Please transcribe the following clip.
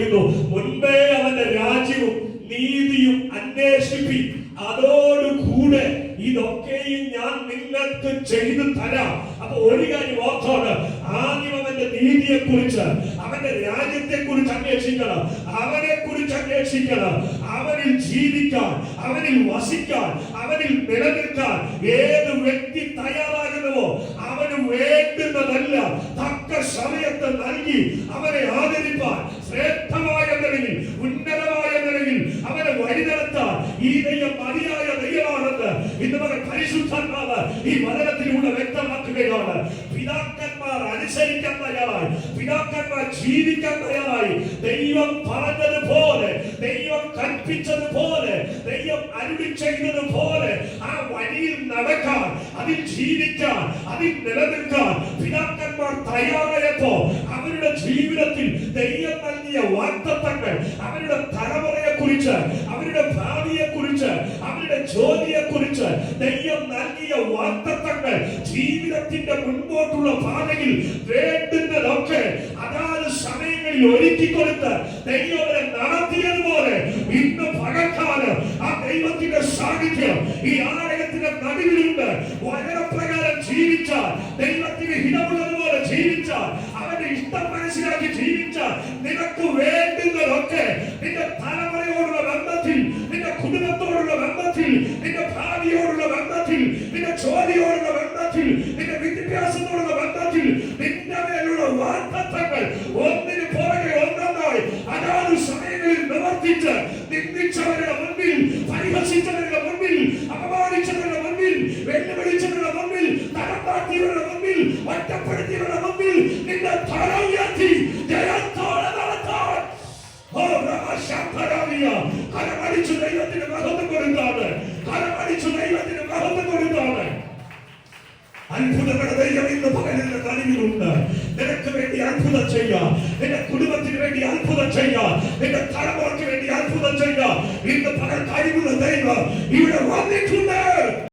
പറയുന്നു മുൻപേ അവന്റെ രാജ്യവും നീതിയും അന്വേഷിപ്പി. അതോടുകൂടെ ഇതൊക്കെയും ഞാൻ നിങ്ങൾക്ക് ചെയ്തു തരാം. അപ്പൊ ഒരു കാര്യം ഓർത്തോട് ആദ്യം അവന്റെ നീതിയെ കുറിച്ച് അവന്റെ രാജ്യത്തെ കുറിച്ച് അന്വേഷിക്കണം അവനെ കുറിച്ച് അന്വേഷിക്കണം. അവനിൽ ജീവിക്കാൻ അവനിൽ വസിക്കാൻ അവനിൽ നിലനിൽക്കാൻ ഏത് വ്യക്തി തയ്യാറാകുന്നുവോ അവന് വേണ്ടുന്നതല്ല തക്ക സമയത്ത് നൽകി അവനെ ഇന്ന് വരെ പരിശുദ്ധാത്മാവ് ഈ വചനത്തിലൂടെ വ്യക്തമാക്കുകയാണ്. പിതാക്കന്മാർ അനുസരിക്കാൻ തയ്യാറായി. പിതാക്കന്മാർ ജീവിക്കാൻ തയ്യാറായി. ദൈവം പറഞ്ഞതുപോലെ ദൈവം കൽപ്പിച്ചതുപോലെ ദൈവം അരുളി ചെയ്തതുപോലെ ആ വഴിയിൽ നടക്കാൻ അതിൽ ജീവിക്കാൻ അതിൽ നിലനിൽക്കാൻ പിതാക്കന്മാർ തയ്യാറായപ്പോ അവരുടെ ജീവിതത്തിൽ ദൈവം നൽകിയ വാക്തത്വങ്ങൾ അവരുടെ തലമുറയെ കുറിച്ച് അവരുടെ ഭാവിയെ കുറിച്ച് അവരുടെ ജോലിയെ ദൈവം നൽകിയ വാക്തത്വങ്ങൾ ജീവിതത്തിന്റെ മുൻപോട്ടുള്ള പാതയിൽ വേണ്ടുന്നതൊക്കെ അതാത് സമയങ്ങളിൽ ഒരുക്കി കൊടുത്ത് ദൈവങ്ങളെ നടത്തിയതുപോലെ ഇന്ന് പകൽക്കാലം ആ ദൈവത്തിന്റെ സാന്നിധ്യം ഈ ആലയത്തിന്റെ നടുവിലുണ്ട്. വചനപ്രകാരം ജീവിച്ചാൽ ദൈവത്തിന് ഹിതമുള്ളതുപോലെ ജീവിച്ചാൽ അവന്റെ ഇഷ്ടം മനസ്സിലാക്കി ജീവിച്ചാൽ നിനക്ക് വേണ്ടുന്നതൊക്കെ നിന്റെ തലമുറയോടുള്ള ബന്ധത്തിൽ ബന്ധത്തിൽ നിന്റെ ഭാവിയോടുള്ള ബന്ധത്തിൽ നിന്റെ ജോലിയോടുള്ള ബന്ധത്തിൽ നിന്റെ വിദ്യാഭ്യാസത്തോടുള്ള ബന്ധത്തിൽ നിന്റെ മേലുള്ള വാർത്തത്വങ്ങൾ ഒന്നിന് പുറകെ ഒന്നൊന്നായി അതാത് സമയങ്ങളിൽ നിവർത്തിച്ച് നിന്ദിച്ചവരുടെ മുൻപിൽ പരിഹസിച്ചവരുടെ മുൻപിൽ അപമാനിച്ചവരുടെ മുൻപിൽ വെല്ലുവിളിച്ചവരുടെ മുൻപിൽ തരം താഴ്ത്തിയവരുടെ മുൻപിൽ ഒറ്റപ്പെടുത്തിയവരുടെ മുൻപിൽ നിന്റെ തല ഉയർത്തി ജയത്തോടെ നടത്താൻ. ഓ രമശാന്തരാവിയ കരമടിച്ചു ദൈവത്തിന്റെ മഹത്വം അത്ഭുതങ്ങളുടെ ദൈവം ഇന്ന് പകലിന്റെ കഴിവിലുണ്ട് നിനക്ക് വേണ്ടി അത്ഭുതം ചെയ്യാം. നിന്റെ കുടുംബത്തിന് വേണ്ടി അത്ഭുതം ചെയ്യാം. നിന്റെ തലമുറയ്ക്ക് വേണ്ടി അത്ഭുതം ചെയ്യാം. ഇന്ന് പകൽ കഴിവുള്ള ദൈവം ഇവിടെ വന്നിട്ടുണ്ട്.